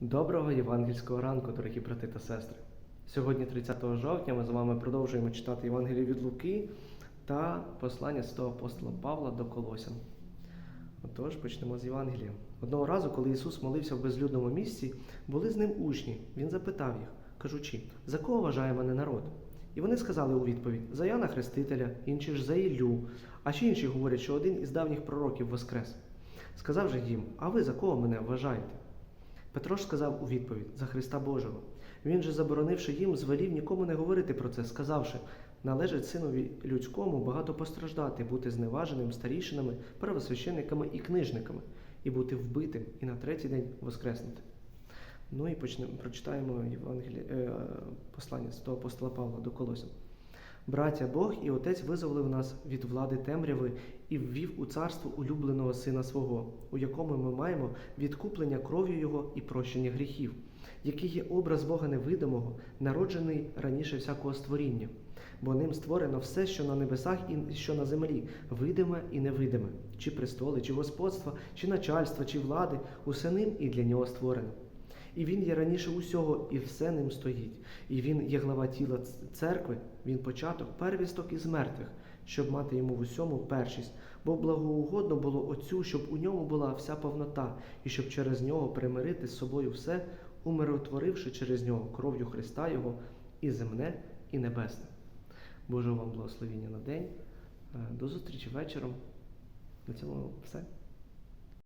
Доброго євангельського ранку, дорогі брати та сестри. Сьогодні, 30 жовтня, ми з вами продовжуємо читати Євангелію від Луки та послання святого апостола Павла до Колосян. Отож, почнемо з Євангелія. Одного разу, коли Ісус молився в безлюдному місці, були з ним учні. Він запитав їх, кажучи, за кого вважає мене народ? І вони сказали у відповідь: за Яна Хрестителя, інші ж за Іллю, а ще інші говорять, що один із давніх пророків воскрес. Сказав же їм: А ви за кого мене вважаєте? Петро ж сказав у відповідь за Христа Божого. Він же, заборонивши їм, звелів нікому не говорити про це, сказавши: належить синові людському багато постраждати, бути зневаженим старішинами, первосвященниками і книжниками, і бути вбитим, і на третій день воскреснути. Ну і почнемо, прочитаємо Євангелі... е, послання святого апостола Павла до Колосян. Браття Бог і Отець визволив нас від влади темряви і ввів у царство улюбленого Сина свого, у якому ми маємо відкуплення кров'ю Його і прощення гріхів, який є образ Бога невидимого, народжений раніше всякого створіння, бо ним створено все, що на небесах і що на землі, видиме і невидиме, чи престоли, чи господства, чи начальства, чи влади, усе ним і для нього створено. І він є раніше усього, і все ним стоїть. І він є глава тіла церкви, він початок, первісток із мертвих, щоб мати йому в усьому першість. Бо благоугодно було Отцю, щоб у ньому була вся повнота, і щоб через нього примирити з собою все, умиротворивши через нього кров'ю Христа Його і земне, і небесне. Божого вам благословіння на день. Е, До зустрічі вечором. На цьому все.